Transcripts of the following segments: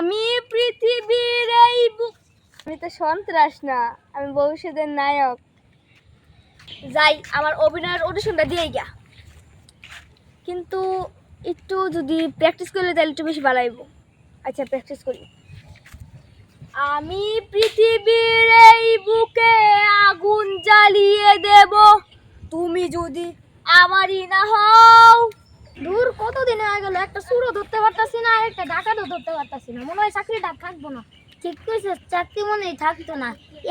আমি পৃথিবীর এই আমি তো সন্ত্রাস না, আমি ভবিষ্যতের নায়ক। যাই, আমার অভিনয়ের অডিশনটা দিয়ে গিয়া। কিন্তু একটু যদি প্র্যাকটিস করলে তাহলে একটু বেশি হইব আচ্ছা প্র্যাকটিস করি। আমি পৃথিবীর এই বুকে আগুন জ্বালিয়ে দেব। তুমি যদি আমারই না হও দূর কতদিন হয়ে গেল? একটা সুরও ধরতে পারতাছি না আর একটা ডাকাতও ধরতে পারতাছি না। মনে হয় চাকরিটা থাকব না। ঠিক কইছিস চাকরি মনে হয় থাকতো না।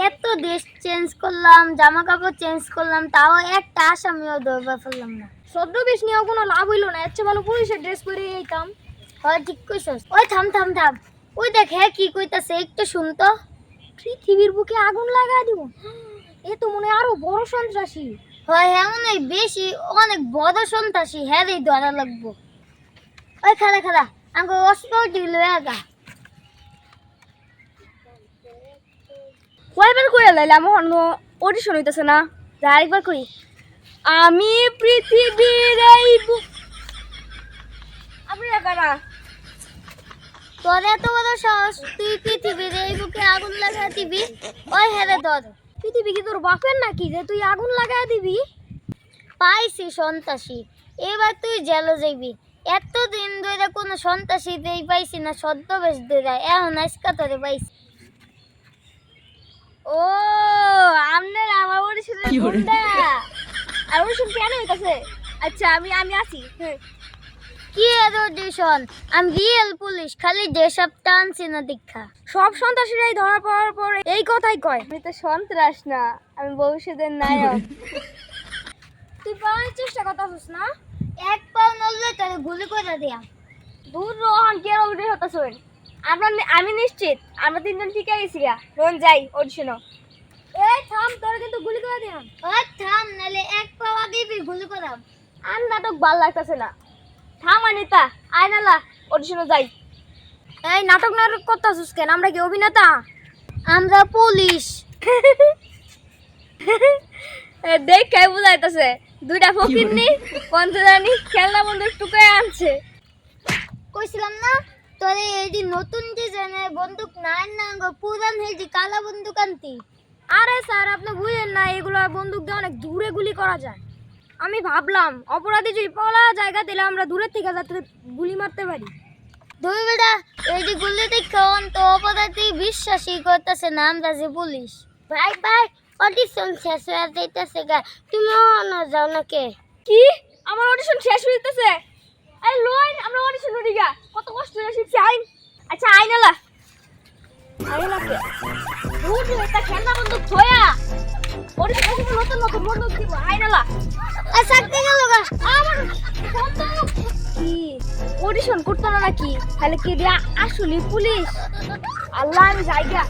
এত দেশ চেঞ্জ করলাম জামা কাপড় চেঞ্জ করলাম তাও একটা আসামিও ধরবা ফেললাম না। ছদ্মবেশ নিয়েও কোনো লাভ হইল না। এর চেয়ে ভালো পুলিশের ড্রেস পরে এইতাম হয় ঠিক কইছিস। ওই থাম থাম থাম। ওই দেখ হ্যাঁ কি কইতাছে একটু শুনতো পৃথিবীর বুকে আগুন লাগাই দিব। এ তো মনে হয় আরও বড় সন্ত্রাসী। হয় হ্যাঁ মনে হয় বেশি অনেক বড় সন্ত্রাসী হ্যাঁ রে ধরা লাগবো। ওই খালা খালা আমাকে অস্ত্র দিল একা কয়বার করে লাইলাম অন্য অডিশন হইতেছে না। যা আরেকবার করি আমি পৃথিবীর এই আপনি কারা তোর এত বড় সাহস তুই পৃথিবীর এই বুকে আগুন লাগা দিবি ওই হেরে ধর। পৃথিবী কি তোর বাপের নাকি? যে তুই আগুন লাগাই দিবি? পাইছি সন্ত্রাসী। এবার তুই জেলে যাইবি। এতদিন ধরে কোনো সন্ত্রাসী দেই পাইছি না ছদ্মবেশ ধরে এখন আজকা তোরে পাইছি। ও আপনার আমার অডিশনের গুন্ডা। আর অডিশন কেন হইতাছে? আচ্ছা আমি আমি আছি হ্যাঁ। কি এর অডিশন আমি রিয়েল পুলিশ খালি যেসব টানছি না দীক্ষা। সব সন্ত্রাসীরাই ধরা পড়ার পর এই কথাই কয়। আমি তো সন্ত্রাস না আমি ভবিষ্যতের নায়ক। তুই পাওয়ার চেষ্টা করতেছিস না? এক পাও নড়লে তোরে গুলি করে দিয়া। দূর রোহন কে অডিশন হতাছেন আমরা নি- আমি নিশ্চিত আমরা তিনজন ঠিক গেছি গা। রোহন যাই অডিশনও এই থাম তোর কিন্তু গুলি করে দিলাম ওই থাম নালে এক পাও তুই গুলি করাম আর নাটক ভালো লাগতেছে না। থাম অনিতা আয় নালা অডিশনও যাই। এই নাটক নাটক করতেছিস কেন? আমরা কি অভিনেতা? আমরা পুলিশ। দেখ কে বুঝাইতেছে। দুইটা ফকির নি পঞ্চজানি খেলনা বন্ধু টুকে আনছে। কইছিলাম না তোরে এই যে নতুন ডিজাইনের বন্দুক নাই না গো পুরান এই কালা বন্দুক আনতি। আরে স্যার আপনি বুঝেন না এগুলো বন্দুক দিয়ে অনেক দূরে গুলি করা যায়। আমি ভাবলাম অপরাধী যদি পলা জায়গা দিলে আমরা দূরের থেকে যাতে গুলি মারতে পারি। দুই বেটা এই যে গুলি দেখে তো অপরাধী বিশ্বাসই করতেছে না আমরা যে পুলিশ। ভাই ভাই অডিশন শেষ হয়ে যাইতেছে গা তুমি না যাও না কে? কি আমার অডিশন শেষ হয়ে যেতেছে আরে লোন আমরা অডিশন উঠি গা। কত কষ্ট করে শিখছি আইন। আচ্ছা আইন আলা। আইন আকে বুঝলি এটা বন্দুক থয়া অডিশন নতুন নতুন বন্দুক দিব আইন আর সাথে গেল গা। আমার বন্দুক কি? অডিশন করতো না নাকি? তাহলে কি দিয়া আসলি পুলিশ? আল্লাহ আমি যাই গা।